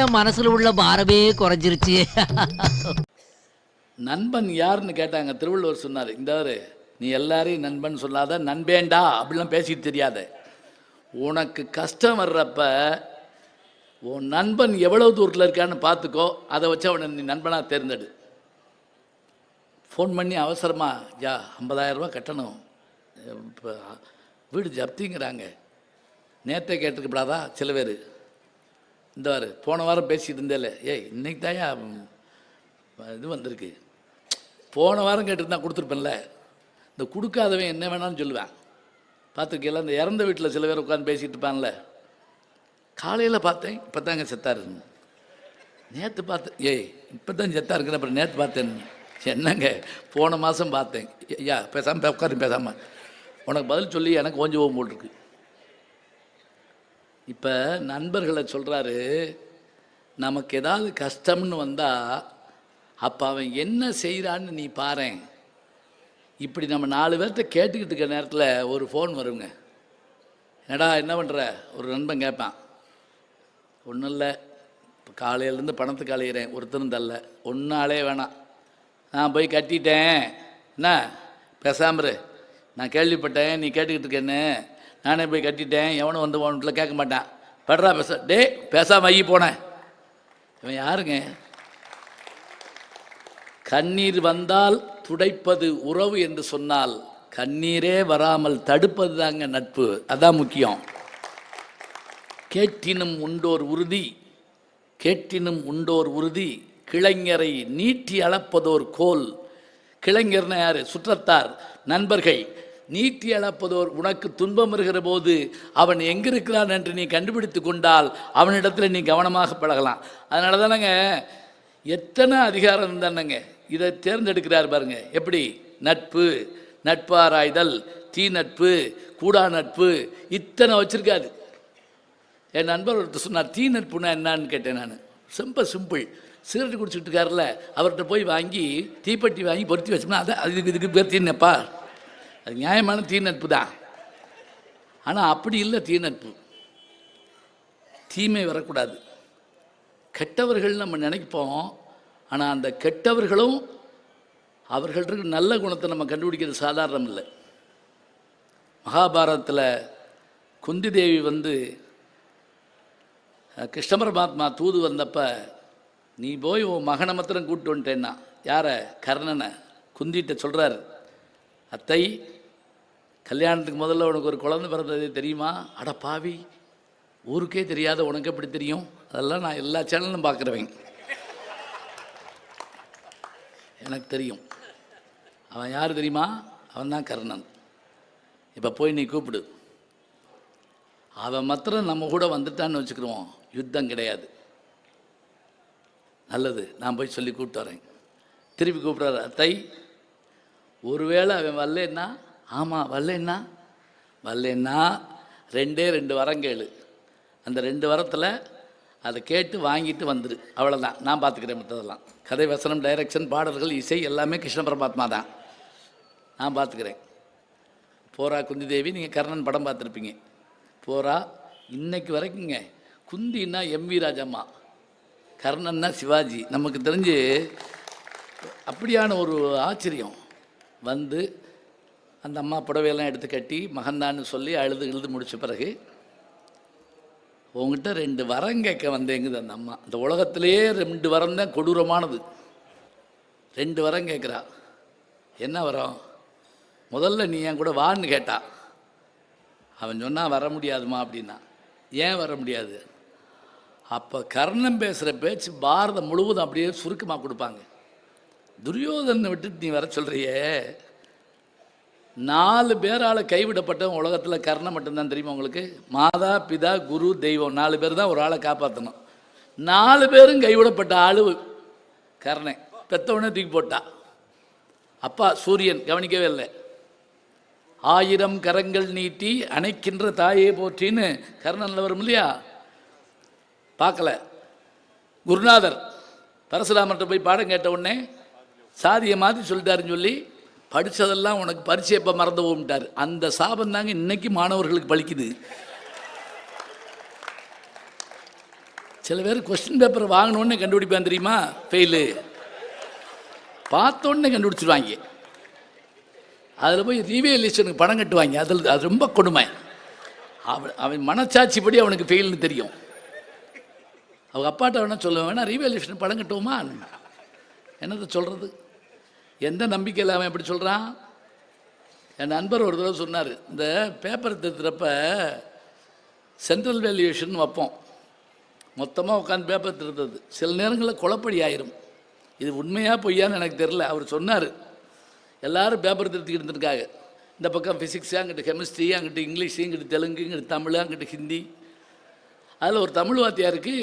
என் மனசுல உள்ள பாரமே குறைஞ்சிருச்சு. நண்பன் யாருன்னு கேட்டாங்க. திருவள்ளுவர் சொன்னார் இந்தவர் நீ எல்லாரையும் நண்பன் சொல்லாத நண்பேண்டா அப்படிலாம் பேசிட்டு தெரியாத. உனக்கு கஷ்டம் வர்றப்ப உன் நண்பன் எவ்வளவு தூரத்தில் இருக்கான்னு பார்த்துக்கோ அதை வச்சு அவனை நீ நண்பனாக தேர்ந்தெடு. ஃபோன் பண்ணி அவசரமா யா 50000 ரூபாய் கட்டணும். இப்போ வீடு ஜப்திங்கிறாங்க. நேற்றே கேட்டுக்கப்படாதா சில பேர். இந்த வாரு போன வாரம் பேசிகிட்டு இருந்தேல ஏய் இன்னைக்கு தாயா இது வந்திருக்கு. போன வாரம் கேட்டிருந்தா கொடுத்துருப்பேன்ல. இந்த கொடுக்காதவன் என்ன வேணாலும் சொல்லுவேன். பார்த்துருக்கீங்களா இந்த இறந்த வீட்டில் சில பேர் உட்காந்து பேசிகிட்டு இருப்பான்ல. காலையில் பார்த்தேன் இப்போ தாங்க செத்தாரு நேற்று பார்த்தேன். ஏய் இப்போ தான் செத்தாக இருக்கிற அப்புறம் நேற்று பார்த்தேன். என்னங்க போன மாதம் பார்த்தேன். ஐயா பேசாமல் உட்காரு பேசாமல் உனக்கு பதில் சொல்லி எனக்கு கொஞ்சம் போகும் போட்டிருக்கு இப்போ நண்பர்களை சொல்கிறாரு நமக்கு ஏதாவது கஷ்டம்னு வந்தால் அப்போ அவன் என்ன செய்கிறான்னு நீ பாரேன். இப்படி நம்ம நாலு பேர்த்த கேட்டுக்கிட்டு இருக்க நேரத்தில் ஒரு ஃபோன் வருங்க. என்னடா என்ன பண்ணுற ஒரு நண்பன் கேட்பான். ஒன்றும் இல்லை. இப்போ காலையிலேருந்து பணத்துக்கு அலையிறேன். ஒருத்தரும் தரல. ஒன்றாலே வேணாம். நான் போய் கட்டிட்டேன். என்ன? பேசாமரு நான் கேள்விப்பட்டேன். நீ கேட்டுக்கிட்டு இருக்கேன்னு. நானே போய் கட்டிட்டேன் எவனும் வந்து வீட்டில் கேட்க மாட்டான். படுறா பேச டே பேசாமல் ஐயி போனேன் இவன் யாருங்க? கண்ணீர் வந்தால் துடைப்பது உறவு என்று சொன்னால் கண்ணீரே வராமல் தடுப்பது தாங்க நட்பு. அதான் முக்கியம். கேட்டினும் உண்டோர் உறுதி கேட்டினும் உண்டோர் உறுதி கிளைஞரை நீட்டி அளப்பதோர் கோல். கிளைஞர்னா யார்? சுற்றத்தார். நண்பர்கள். நீட்டி அளப்பதோர் உனக்கு துன்பம் வருகிற போது அவன் எங்கிருக்கிறான் என்று நீ கண்டுபிடித்து கொண்டால் அவனிடத்தில் நீ கவனமாக பழகலாம். அதனால தானேங்க எத்தனை அதிகாரம் இருந்தானங்க? இதை தேர்ந்தெடுக்கிறார் பாருங்க. எப்படி? நட்பு நட்பாராய்தல் தீ நட்பு கூடா நட்பு இத்தனை வச்சுருக்காது என் நண்பர் ஒருத்தர் சொன்னார் தீ நட்புனா என்னன்னு கேட்டேன் நான். ரொம்ப சிம்பிள் சிகரெட் குடிச்சிட்டு இருக்காருல்ல அவர்கிட்ட போய் வாங்கி தீப்பெட்டி வாங்கி பொருத்தி வச்சோம்னா அதை அதுக்கு இதுக்கு பேர் தீ அது நியாயமான தீநட்பு தான். ஆனால் அப்படி இல்லை தீநட்பு தீமை வரக்கூடாது. கெட்டவர்கள் நம்ம நினைப்போம். ஆனால் அந்த கெட்டவர்களும் அவர்கள்ட்ட நல்ல குணத்தை நம்ம கண்டுபிடிக்கிறது சாதாரணம் இல்லை. மகாபாரதத்தில் குந்தி தேவி வந்து அஹ், கிருஷ்ண பரமாத்மா தூது வந்தப்போ நீ போய் உன் மகனை மாத்திரம் கூப்பிட்டு வந்துட்டேன்னா யாரை? கர்ணனை. குந்திட்ட சொல்கிறாரு அத்தை கல்யாணத்துக்கு முதல்ல உனக்கு ஒரு குழந்தை பிறந்தது தெரியுமா? அட பாவி ஊருக்கே தெரியாத உனக்கு எப்படி தெரியும்? அதெல்லாம் நான் எல்லா சேனலும் பார்க்குறவன். எனக்கு தெரியும். அவன் யார் தெரியுமா? அவன் தான் கர்ணன். இப்போ போய் நீ கூப்பிடு. அவன் மாத்திரம் நம்ம கூட வந்துட்டான்னு வச்சுக்கிடுவோம் யுத்தம் கிடையாது. நல்லது நான் போய் சொல்லி கூப்பிட்டு வரேன். திருப்பி கூப்பிட்றாரு. அத்தை ஒருவேளை அவன் வரலன்னா ஆமாம் வரலன்னா வரலன்னா ரெண்டே ரெண்டு வரம் கேளு. அந்த ரெண்டு வரத்தில் அதை கேட்டு வாங்கிட்டு வந்துரு. அவ்வளோதான் நான் பார்த்துக்கிறேன் மற்றதெல்லாம் கதை வசனம் டைரக்ஷன் பாடல்கள் இசை எல்லாமே கிருஷ்ண பரமாத்மா தான். நான் பார்த்துக்கிறேன் போரா குந்தி தேவி நீங்கள் கர்ணன் படம் பார்த்துருப்பீங்க போரா இன்னைக்கு வரைக்குங்க குந்தின்னா எம் வி ராஜம்மா. கர்ணன்னா சிவாஜி. நமக்கு தெரிஞ்சு அப்படியான ஒரு ஆச்சரியம். வந்து அந்த அம்மா புடவையெல்லாம் எடுத்து கட்டி மகந்தான்னு சொல்லி அழுது எழுது முடித்த பிறகு உங்ககிட்ட ரெண்டு வரம் கேட்க வந்தேங்குது அந்த அம்மா. இந்த உலகத்திலேயே ரெண்டு வரம் தான் கொடூரமானது. ரெண்டு வரம் கேட்குறா. என்ன வரம்? முதல்ல நீ என் கூட வான்னு கேட்டா. அவன் சொன்னால் வர முடியாதுமா அப்படின்னா. ஏன் வர முடியாது? அப்போ கர்ணன் பேசுகிற பேச்சு பாரதம் முழுவதும் அப்படியே சுருக்கமாக கொடுப்பாங்க. துரியோதனை விட்டுட்டு நீ வர சொல்கிறியே நாலு பேரால் கைவிடப்பட்டவன் உலகத்தில் கர்ணம் மட்டும்தான் தெரியுமா உங்களுக்கு? மாதா பிதா குரு தெய்வம். நாலு பேர் தான் ஒரு ஆளை காப்பாற்றணும் நாலு பேரும் கைவிடப்பட்ட ஆளு கர்ணன். பெத்தவனே தூக்கி போட்டா. அப்பா சூரியன் கவனிக்கவே இல்லை. ஆயிரம் கரங்கள் நீட்டி அணைக்கின்ற தாயே போற்றின்னு கர்ணனில் வரும் இல்லையா? பார்க்கல. குருநாதர் பரசுராமர்கிட்ட போய் பாடம் கேட்ட உடனே சாதியை மாற்றி சொல்லிட்டாருன்னு சொல்லி படித்ததெல்லாம் உனக்கு பரிச்சை எப்போ மறந்து போகும்ட்டார். அந்த சாபம் தாங்க இன்னைக்கு மாணவர்களுக்கு பழிக்குது சில பேர் கொஸ்டின் பேப்பர் வாங்கினோடனே கண்டுபிடிப்பேன் தெரியுமா? ஃபெயிலு பார்த்தோன்னே கண்டுபிடிச்சிருவாங்க. அதில் போய் ரீவேலியூஷனுக்கு பணம் கட்டுவாங்க. அதில் அது ரொம்ப கொடுமை. அவன் அவன் மனச்சாட்சிப்படி அவனுக்கு ஃபெயில்னு தெரியும். அவங்க அப்பாட்ட வேணா சொல்லுவேன். வேணா ரீவேல்யூஷன் பணம் கட்டுவோமா? என்னத்தை சொல்கிறது எந்த நம்பிக்கையில் அவன் எப்படி சொல்கிறான் என் நண்பர் ஒரு தடவை சொன்னார் இந்த பேப்பர் திருத்துறப்ப சென்ட்ரல் வேல்யூஷன் வைப்போம். மொத்தமாக உட்காந்து பேப்பர் திருத்தது சில நேரங்களில் குழப்படி ஆயிரும். இது உண்மையாக பொய்யான்னு எனக்கு தெரில அவர் சொன்னார் எல்லாரும் பேப்பர் திருத்திக்கிட்டு இருந்திருக்காங்க. இந்த பக்கம் ஃபிசிக்ஸு அங்கிட்டு கெமிஸ்ட்ரி அங்கிட்டு இங்கிலீஷு இங்கிட்டு தெலுங்கு இங்கிட்டு தமிழ் அங்கிட்டு ஹிந்தி. அதில் ஒரு தமிழ் வாத்தியாருக்கு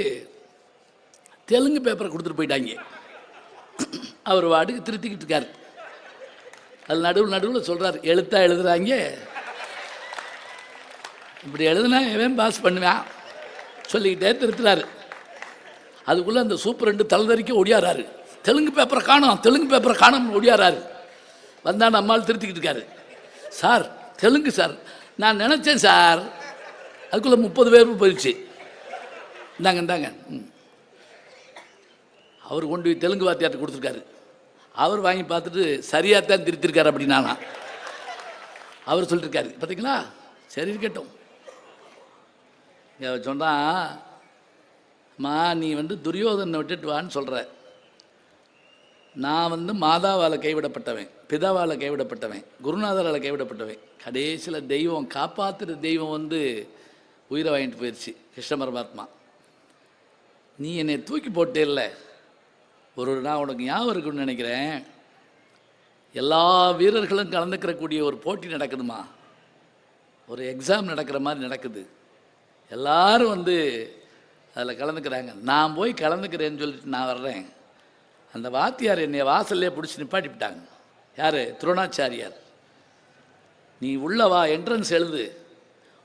தெலுங்கு பேப்பரை கொடுத்துட்டு போயிட்டாங்க. அவர் வாட்டுக்கு திருத்திக்கிட்டு இருக்கார். அது நடுவில் நடுவில் சொல்கிறார் எழுத்தா எழுதுகிறாங்க இப்படி எழுதுனா எவன் பாஸ் பண்ணுவேன். சொல்லிக்கிட்டே திருத்துறாரு. அதுக்குள்ளே அந்த சூப்பரண்டு தலைதறிக்க ஒடியாராரு. தெலுங்கு பேப்பரை காணோம் தெலுங்கு பேப்பரை காணோம்னு ஒடியாராரு. வந்தா அம்மாள் திருத்திக்கிட்டு இருக்காரு. சார் தெலுங்கு சார் நான் நினச்சேன் சார். அதுக்குள்ளே முப்பது பேர் போயிடுச்சு. இந்தாங்க இந்தாங்க. ம். அவர் கொண்டு போய் தெலுங்கு வாத்தியார்ட்ட கொடுத்துருக்காரு. அவர் வாங்கி பார்த்துட்டு சரியாக தான் திருத்திருக்காரு அப்படின்னாலாம் அவர் சொல்லியிருக்காரு பார்த்தீங்களா சரி இருக்கட்டும். அவர் சொன்னா மா நீ வந்து துரியோதனை விட்டுட்டு வான்னு சொல்கிற நான் வந்து மாதாவால் கைவிடப்பட்டவன் பிதாவால் கைவிடப்பட்டவன் குருநாதரால் கைவிடப்பட்டவன். கடைசியில் தெய்வம் காப்பாற்றுற தெய்வம் வந்து உயிரை வாங்கிட்டு போயிடுச்சு கிருஷ்ண பரமாத்மா. நீ என்னை தூக்கி போட்டே இல்லை ஒரு ஒரு நான் உனக்கு ஞாபகம் இருக்குன்னு நினைக்கிறேன். எல்லா வீரர்களும் கலந்துக்கிறக்கூடிய ஒரு போட்டி நடக்குதுமா? ஒரு எக்ஸாம் நடக்கிற மாதிரி நடக்குது. எல்லாரும் வந்து அதில் கலந்துக்கிறாங்க. நான் போய் கலந்துக்கிறேன்னு சொல்லிட்டு நான் வர்றேன். அந்த வாத்தியார் என்னை வாசல்லே பிடிச்சி நிப்பாட்டிவிட்டாங்க யார்? துரோணாச்சாரியார் நீ உள்ளவா என்ட்ரன்ஸ் எழுது.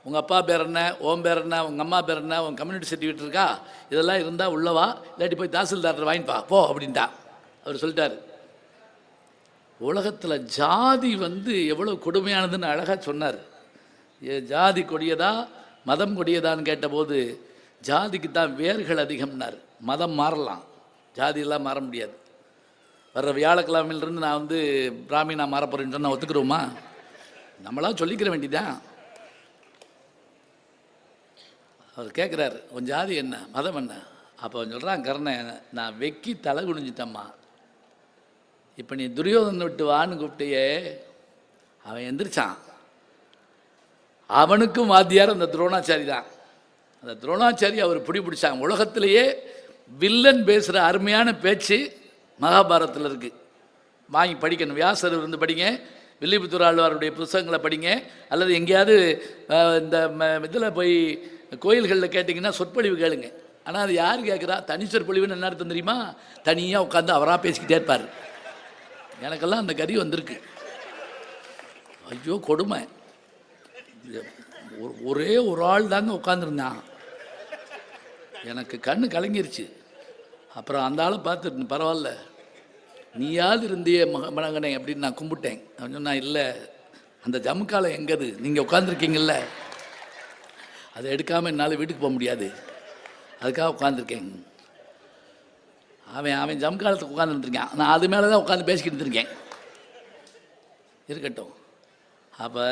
உங்கள் அப்பா பேர் என்ன ஓம் பேர் என்ன உங்கள் அம்மா பேர் என்ன உன் கம்யூனிட்டி சர்டிஃபிகேட் இருக்கா? இதெல்லாம் இருந்தால் உள்ளவா இல்லாட்டி போய் தாசில்தார்ட்ட வாங்கிப்பா போ அப்படின்ட்டா. அவர் சொல்லிட்டார். உலகத்தில் ஜாதி வந்து எவ்வளோ கொடுமையானதுன்னு அழகாக சொன்னார். ஏ ஜாதி கொடியதா மதம் கொடியதான்னு கேட்டபோது ஜாதிக்கு தான் வேர்கள் அதிகம்னார். மதம் மாறலாம். ஜாதியெல்லாம் மாற முடியாது. வர்ற வியாழக்கிழமையிலிருந்து நான் வந்து பிராமினா மாறப்போகிறேன்னு சொன்னால் ஒத்துக்கிறோமா? நம்மளா சொல்லிக்கிற வேண்டிதான். அவர் கேட்குறாரு உன் ஜாதி என்ன? மதம் என்ன? அப்போ அவன் சொல்கிறான் கர்ணன் நான் வெக்கி தலை குனிஞ்சிட்டம்மா. இப்போ நீ துரியோதனை விட்டு வான்னு கூப்பிட்டியே. அவன் எந்திரிச்சான். அவனுக்கும் வாத்தியார் அந்த துரோணாச்சாரி தான். அந்த துரோணாச்சாரி அவர் பிடிபிடிச்சாங்க. உலகத்திலேயே வில்லன் பேசுகிற அருமையான பேச்சு மகாபாரதத்தில் இருக்குது வாங்கி படிக்கணும். வியாசர் இருந்து படிங்க வில்லிபுத்தூர் ஆழ்வாருடைய புஸ்தகங்களை படிங்க அல்லது எங்கேயாவது இந்த இதில் போய் கோயில்களில் கேட்டிங்கன்னா சொற்பொழிவு கேளுங்க. ஆனால் அது யார் கேட்குறா தனி சொற்பொழிவுன்னு என்ன அர்த்தம் தெரியுமா? தனியாக உட்காந்து அவராக பேசிக்கிட்டே இருப்பார். எனக்கெல்லாம் அந்த கதி வந்திருக்கு. ஐயோ கொடுமை. ஒரே ஒரு ஆள் தாங்க உட்காந்துருந்தான் எனக்கு கண்ணு கலங்கிருச்சு. அப்புறம் அந்த ஆளை பார்த்துட்டு பரவாயில்ல. நீயாவது இருந்தியே மக மகனே அப்படின்னு நான் கும்பிட்டேன். அவன் நான் இல்லை அந்த ஜமுக்காலம் எங்கது? நீங்கள் உட்காந்துருக்கீங்கல்ல அதை எடுக்காமல் என்னால் வீட்டுக்கு போக முடியாது. அதுக்காக உட்காந்துருக்கேன் அவன் அவன் ஜம்காலத்துக்கு உட்காந்துருந்துருக்கான் நான் அது மேலே தான் உட்காந்து பேசிக்கிட்டு இருக்கேன் இருக்கட்டும். அப்போ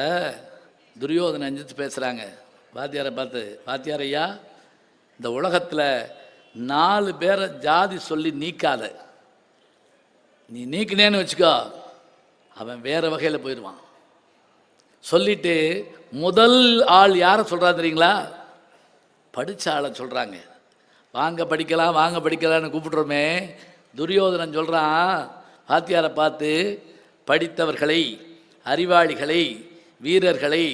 துரியோதனை அஞ்சித்து பேசுகிறாங்க வாத்தியாரை பார்த்து வாத்தியார் ஐயா இந்த உலகத்தில் நாலு பேரை ஜாதி சொல்லி நீக்காத. நீ நீக்கினேன்னு வச்சுக்கோ. அவன் வேறு வகையில் போயிடுவான். சொல்லிட்டு முதல் ஆள் யாரை சொல்கிறா தெரியுங்களா? படித்த ஆளை சொல்கிறாங்க வாங்க படிக்கலாம் வாங்க படிக்கலான்னு கூப்பிட்றோமே துரியோதனன் சொல்கிறான் வாத்தியாரை பார்த்து படித்தவர்களை அறிவாளிகளை வீரர்களை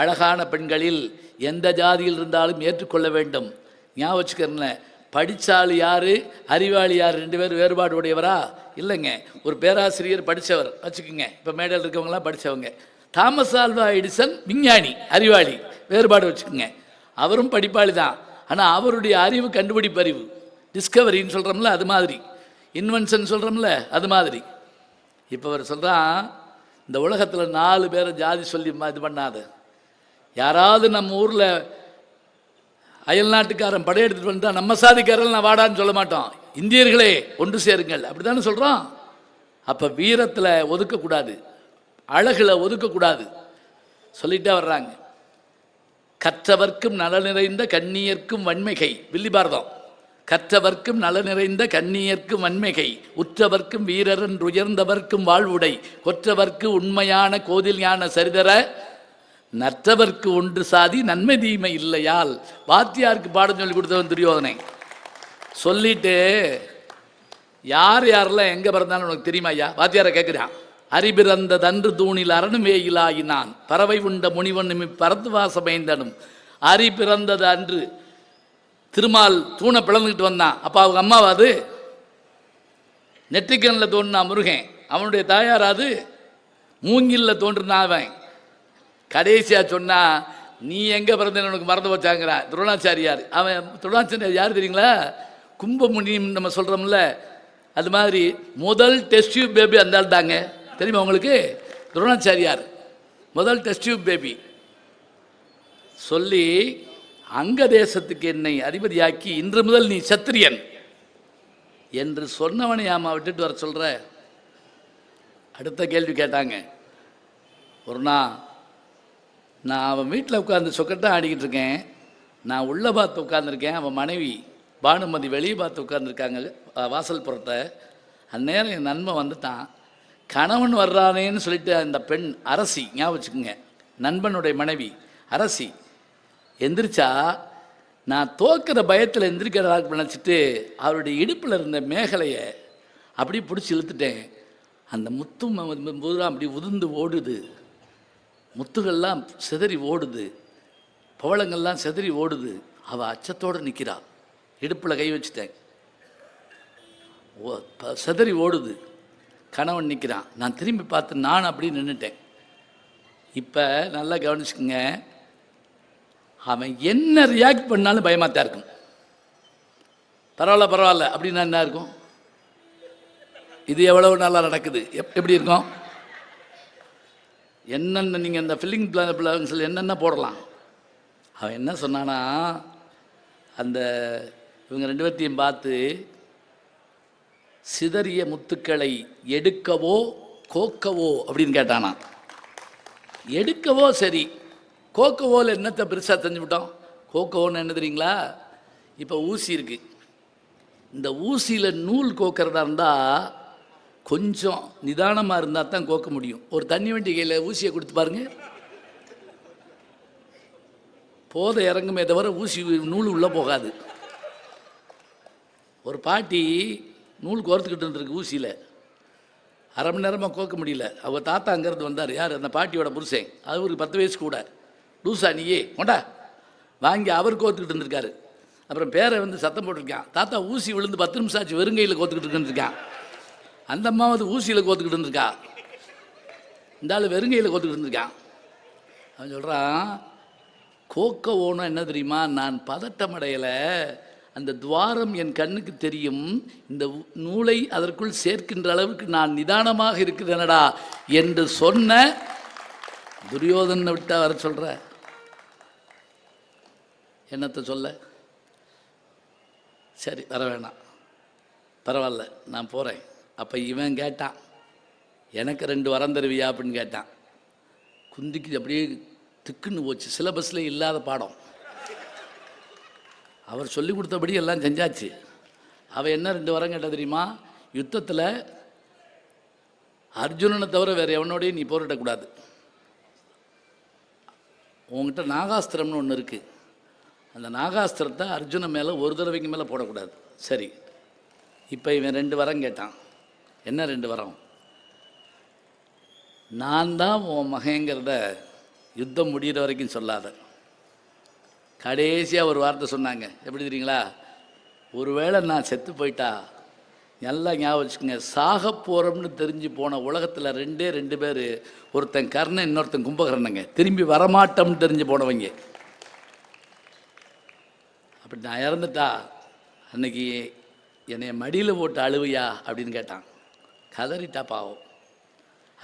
அழகான பெண்களில் எந்த ஜாதியில் இருந்தாலும் ஏற்றுக்கொள்ள வேண்டும். ஞாபகம் வச்சுக்கிறேன் படித்தாள் யார் அறிவாளி யார்? ரெண்டு பேரும் வேறுபாடு உடையவரா? இல்லைங்க. ஒரு பேராசிரியர் படித்தவர் வச்சுக்கோங்க. இப்போ மேடையில் இருக்கவங்களாம் படித்தவங்க தாமஸ் ஆல்வா எடிசன் விஞ்ஞானி அறிவாளி. வேறுபாடு வச்சுக்கோங்க. அவரும் படிப்பாளி தான். ஆனால் அவருடைய அறிவு கண்டுபிடிப்பு அறிவு டிஸ்கவரின்னு சொல்கிறோம்ல அது மாதிரி. இன்வென்ஷன் சொல்கிறோம்ல அது மாதிரி. இப்போ அவர் சொல்கிறான் இந்த உலகத்தில் நாலு பேரை ஜாதி சொல்லி இது பண்ணாத. யாராவது நம்ம ஊரில் அயல் நாட்டுக்காரன் படையெடுத்துட்டு வந்தால் நம்ம சாதிக்காரன் நான் வாடான்னு சொல்ல மாட்டோம். இந்தியர்களே ஒன்று சேருங்கள். அப்படி தானே சொல்கிறோம் அப்போ வீரத்தில் ஒதுக்கக்கூடாது. அழகில் ஒதுக்கக்கூடாது. சொல்லிட்டே வர்றாங்க. கற்றவர்க்கும் நல நிறைந்த கண்ணியர்க்கும் வன்மிகை. வில்லிபாரதம் கற்றவர்க்கும் நல நிறைந்த கண்ணியர்க்கும் வன்மிகை. உற்றவர்க்கும் வீரரன் உயர்ந்தவர்க்கும் வாழ்வுடை. கொற்றவர்க்கு உண்மையான கோதில் ஞான சரிதர. நற்றவர்க்கு ஒன்று சாதி நன்மை தீமை இல்லையால். வாத்தியாருக்கு பாடம் சொல்லி கொடுத்தவன் துரியோதனை. சொல்லிட்டு யார் யாரெல்லாம் எங்கே பிறந்தாலும் உனக்கு தெரியுமா ஐயா? வாத்தியாரை கேட்குறான் அறிபிறந்த தன்று தூணில் அரணுமேயிலாயினான். பறவை உண்ட முனிவனும் பரத்து வாசமைந்தனும் அரி பிறந்தது அன்று திருமால் தூணை பிளந்துக்கிட்டு வந்தான். அப்போ அவங்க அம்மாவா அது? நெற்றிக்கண்ணில் தோன்றினா முருகன். அவனுடைய தாயார் அது? மூங்கில்ல தோன்றினா அவன். கடைசியாக சொன்னால் நீ எங்கே பிறந்தேன்னு உனக்கு மறந்து வச்சாங்கிறா துரோணாச்சாரியார். அவன் துரோணாச்சாரியார் யார் தெரியுங்களா? கும்பமுனின்னு நம்ம சொல்கிறோம்ல அது மாதிரி முதல் டெஸ்ட் பேபி அந்த ஆள் தாங்க தெரியுமா உங்களுக்கு? துரோணாச்சாரியார். முதல் டெஸ்ட் டியூப் பேபி சொல்லி அங்க தேசத்துக்கு என்னை அதிபதியாக்கி இன்று முதல் நீ சத்திரியன் என்று சொன்னவனை ஆமா விட்டுட்டு வர சொல்ற? அடுத்த கேள்வி கேட்டாங்க. ஒரு நாள் நான் அவன் வீட்டில் உட்காந்து சொக்கட்டாக ஆடிக்கிட்டு இருக்கேன். நான் உள்ளே பார்த்து உட்காந்துருக்கேன் அவன் மனைவி பானுமதி வெளியே பார்த்து உட்காந்துருக்காங்க வாசல் புறத்தை. அந்நேரம் என் நன்மை வந்துட்டான். கணவன் வர்றானேன்னு சொல்லிட்டு அந்த பெண் அரசி ஞாபகம் வச்சுக்கோங்க நண்பனுடைய மனைவி அரசி எந்திரிச்சா நான் தோக்கிற பயத்தில் எந்திரிக்கிறதாக நினச்சிட்டு அவருடைய இடுப்பில் இருந்த மேகலையை அப்படியே பிடிச்சி இழுத்துட்டேன். அந்த முத்தும் பூரா அப்படி உதிர்ந்து ஓடுது. முத்துகள்லாம் சிதறி ஓடுது. பவளங்கள்லாம் சிதறி ஓடுது. அவள் அச்சத்தோடு நிற்கிறாள் இடுப்பில் கை வச்சுட்டேன். ஓ சிதறி ஓடுது. கணவன் நிற்கிறான் நான் திரும்பி பார்த்து நான் அப்படி நின்றுட்டேன் இப்போ நல்லா கவனிச்சுக்கோங்க. அவன் என்ன ரியாக்ட் பண்ணாலும் பயமாக தான் இருக்கும். பரவாயில்ல பரவாயில்ல. அப்படின்னா என்ன இருக்கும்? இது எவ்வளவு நல்லா நடக்குது? எப் எப்படி இருக்கும்? என்னென்ன நீங்கள் இந்த ஃபில்லிங் பிளான்ஸில் என்னென்ன போடலாம்? அவன் என்ன சொன்னானா அந்த இவங்க ரெண்டு பேர்த்தையும் பார்த்து சிதறிய முத்துக்களை எடுக்கவோ கோக்கவோ அப்படின்னு கேட்டானா எடுக்கவோ சரி கோக்கவோவில் என்னத்தை பெருசாக தெரிஞ்சு விட்டோம் கோக்கவோன்னு என்ன தெரியுங்களா? இப்போ ஊசி இருக்குது இந்த ஊசியில் நூல் கோக்கிறதா இருந்தால் கொஞ்சம் நிதானமாக இருந்தால் தான் கோக்க முடியும். ஒரு தண்ணி வண்டி கையில் ஊசியை கொடுத்து பாருங்க. போத இறங்குமே தவிர ஊசி நூல் உள்ளே போகாது. ஒரு பாட்டி நூல் கோர்த்துக்கிட்டு இருந்திருக்கு ஊசியில். அரை மணி நேரமாக கோக்க முடியல. அவள் தாத்தா அங்கேருந்து வந்தார். யார்? அந்த பாட்டியோட புருஷன். அவருக்கு பத்து வயசு கூட. லூசா நீயே. கொண்டா வாங்கி அவர் கோத்துக்கிட்டு இருந்திருக்காரு. அப்புறம் பேரை வந்து சத்தம் போட்டிருக்கான். தாத்தா ஊசி விழுந்து பத்து நிமிஷம் ஆச்சு வெறுங்கையில் கோத்துக்கிட்டு இருக்கான். அந்த அம்மாவது ஊசியில் கோத்துக்கிட்டு இருந்திருக்கா? இந்த ஆள் வெறுங்கையில் கோத்துக்கிட்டு இருந்திருக்கான். அவன் சொல்கிறான் கோக்க ஓணும் என்ன தெரியுமா? நான் பதட்டம் அடையலை. அந்த துவாரம் என் கண்ணுக்கு தெரியும். இந்த நூலை அதற்குள் சேர்க்கின்ற அளவுக்கு நான் நிதானமாக இருக்கிறேனடா என்று சொன்ன துரியோதனை விட்டா வர சொல்ற. என்னத்தை சொல்ல? சரி வர வேணாம். பரவாயில்ல நான் போகிறேன் அப்போ இவன் கேட்டான். எனக்கு ரெண்டு வரம் தருவியா அப்படின்னு கேட்டான். குந்திக்கு அப்படியே திக்குன்னு போச்சு. சிலபஸில் இல்லாத பாடம். அவர் சொல்லி கொடுத்தபடி எல்லாம் செஞ்சாச்சு. அவன் என்ன ரெண்டு வரம் கேட்ட தெரியுமா? யுத்தத்தில் அர்ஜுனனை தவிர வேறு எவனோடையும் நீ போரிடக்கூடாது. உங்ககிட்ட நாகாஸ்திரம்னு ஒன்று இருக்குது அந்த நாகாஸ்திரத்தை அர்ஜுனன் மேலே ஒரு தடவைக்கு மேலே போடக்கூடாது. சரி. இப்போ இவன் ரெண்டு வரம் கேட்டான். என்ன ரெண்டு வரம்? நான் தான் உன் மகங்கிறத யுத்தம் முடிகிற வரைக்கும் சொல்லாத. கடைசியாக ஒரு வார்த்தை சொன்னாங்க. எப்படி தெரியுங்களா? ஒருவேளை நான் செத்து போயிட்டா நல்லா ஞாபகம் வச்சுக்கோங்க. சாக போகிறோம்னு தெரிஞ்சு போன உலகத்தில் ரெண்டே ரெண்டு பேர் ஒருத்தன் கர்ணன் இன்னொருத்தன் கும்பகர்ணங்க. திரும்பி வரமாட்டோம்னு தெரிஞ்சு போனவங்க. அப்படி நான் இறந்துட்டா அன்னைக்கு என்னை மடியில் போட்டு அழுவையா அப்படின்னு கேட்டான். கதறிட்டா பாவம்.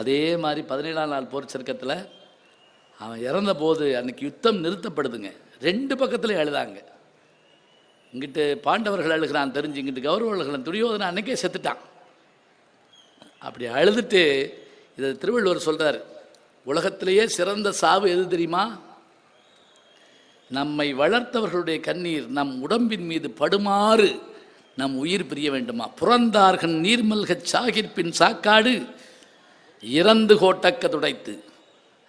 அதே மாதிரி பதினேழாம் நாள் போர் சருக்கத்தில் அவன் இறந்த போது அன்னைக்கு யுத்தம் நிறுத்தப்படுதுங்க. ரெண்டு பக்கத்துலையும் அழுதாங்க இங்கிட்டு பாண்டவர்கள் அழுகிறான் தெரிஞ்சு இங்கிட்டு கௌரவர்கள் துரியோதனை அன்னைக்கே செத்துட்டான். அப்படி அழுதுட்டு இதை திருவள்ளுவர் சொல்கிறார் உலகத்திலேயே சிறந்த சாவு எது தெரியுமா? நம்மை வளர்த்தவர்களுடைய கண்ணீர் நம் உடம்பின் மீது படுமாறு நம் உயிர் பிரிய வேண்டுமா? புறந்தார்கன் நீர்மல்கச் சாகிற்பின் சாக்காடு இறந்து கோட்டக்க துடைத்து.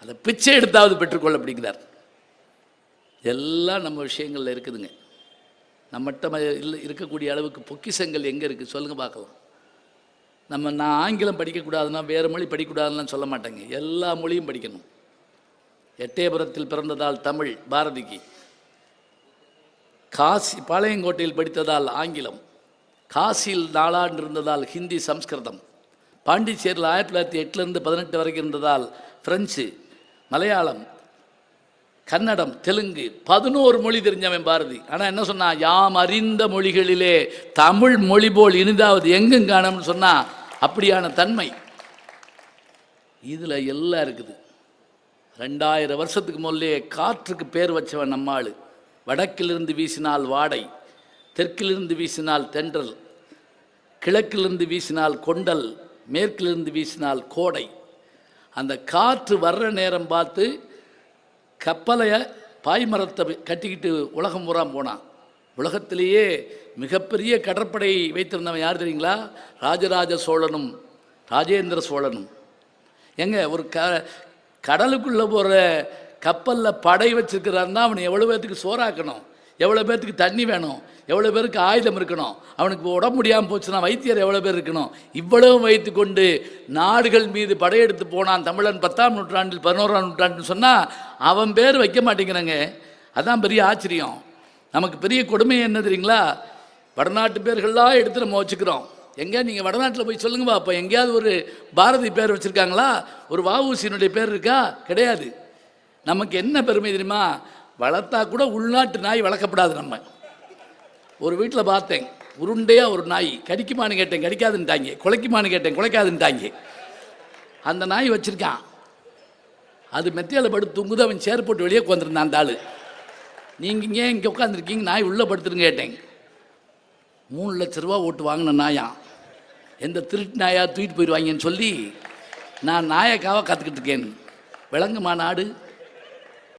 அதை பிச்சை எடுத்தாவது பெற்றுக்கொள்ள அப்படிங்கிறார் எல்லாம் நம்ம விஷயங்களில் இருக்குதுங்க. நம்மகிட்ட ம- இருக்கக்கூடிய அளவுக்கு பொக்கிஷங்கள் எங்கே இருக்குது சொல்லுங்கள் பார்க்கலாம். நம்ம நான் ஆங்கிலம் படிக்கக்கூடாதுன்னா வேறு மொழி படிக்கக்கூடாதுன்னு சொல்ல மாட்டேங்க. எல்லா மொழியும் படிக்கணும். எட்டயபுரத்தில் பிறந்ததால் தமிழ் பாரதிக்கு. காசி பாளையங்கோட்டையில் படித்ததால் ஆங்கிலம். காசியில் நாளாண்டு இருந்ததால் ஹிந்தி சம்ஸ்கிருதம். பாண்டிச்சேரியில் ஆயிரத்தி தொள்ளாயிரத்தி எட்டுலேருந்து பதினெட்டு வரைக்கும் இருந்ததால் ஃப்ரெஞ்சு மலையாளம் கன்னடம் தெலுங்கு பதினோரு மொழி தெரிஞ்சவன் பாரதி. ஆனால் என்ன சொன்னா யாம் அறிந்த மொழிகளிலே தமிழ் மொழி போல் இனிதாவது எங்கும் காணும்னு சொன்னா அப்படியான தன்மை. இதில் எல்லாம் இருக்குது. ரெண்டாயிரம் வருஷத்துக்கு முன்னே காற்றுக்கு பேர் வச்சவன் நம்மாள். வடக்கிலிருந்து வீசினால் வாடை தெற்கிலிருந்து வீசினால் தென்றல் கிழக்கிலிருந்து வீசினால் கொண்டல் மேற்கிலிருந்து வீசினால் கோடை. அந்த காற்று வர்ற நேரம் பார்த்து கப்பலையை பாய்மரத்தை கட்டிக்கிட்டு உலகம் பூரா போனான் உலகத்திலேயே மிகப்பெரிய கடற்படை வைத்திருந்தவன் யார் தெரியுங்களா? ராஜராஜ சோழனும் ராஜேந்திர சோழனும். எங்க ஒரு க கடலுக்குள்ளே போகிற கப்பலில் படை வச்சிருக்கிறாருன்னா அவனை எவ்வளோ பேர்த்துக்கு சோறாக்கணும்? எவ்வளோ பேர்த்துக்கு தண்ணி வேணும்? எவ்வளோ பேருக்கு ஆயுதம் இருக்கணும்? அவனுக்கு உடம்பு முடியாமல் போச்சுன்னா வைத்தியர் எவ்வளோ பேர் இருக்கணும்? இவ்வளவு வைத்து கொண்டு நாடுகள் மீது படையெடுத்து போனான் தமிழன் பத்தாம் நூற்றாண்டில் பதினோராம் நூற்றாண்டுன்னு சொன்னால் அவன் பேர் வைக்க மாட்டேங்கிறாங்க. அதான் பெரிய ஆச்சரியம். நமக்கு பெரிய கொடுமை என்ன தெரியுங்களா? வடநாட்டு பேர்கள்லாம் எடுத்து நம்ம வச்சுக்கிறோம். எங்கே நீங்கள் வடநாட்டில் போய் சொல்லுங்க அப்போ எங்கேயாவது ஒரு பாரதி பேர் வச்சுருக்காங்களா? ஒரு வஉசியினுடைய பேர் இருக்கா? கிடையாது. நமக்கு என்ன பெருமை தெரியுமா? வளர்த்தா கூட உள்நாட்டு நாய் வளர்க்கப்படாது நம்ம. ஒரு வீட்டில் பார்த்தேன் உருண்டையாக ஒரு நாய். கடிக்குமான்னு கேட்டேன் கடிக்காதுன்ட்டாங்க. குலைக்குமான்னு கேட்டேன் குலைக்காதுன்ட்டாங்க. அந்த நாய் வச்சுருக்கான். அது மெத்தையில் படுத்து தூங்குது அவன் சேர் போட்டு வெளியே உட்காந்துருந்தான் அந்த ஆள். நீங்கள் இங்கே இங்கே உட்காந்துருக்கீங்க நாய் உள்ளே படுத்துருங்க கேட்டேன். மூணு லட்ச ரூபா ஓட்டு வாங்கின நாயாம் எந்த திருட்டு நாயாக தூக்கிட்டு போயிடுவாங்கன்னு சொல்லி நான் நாயக்காவாக காத்துக்கிட்டு இருக்கேன். விளங்குமா நாடு?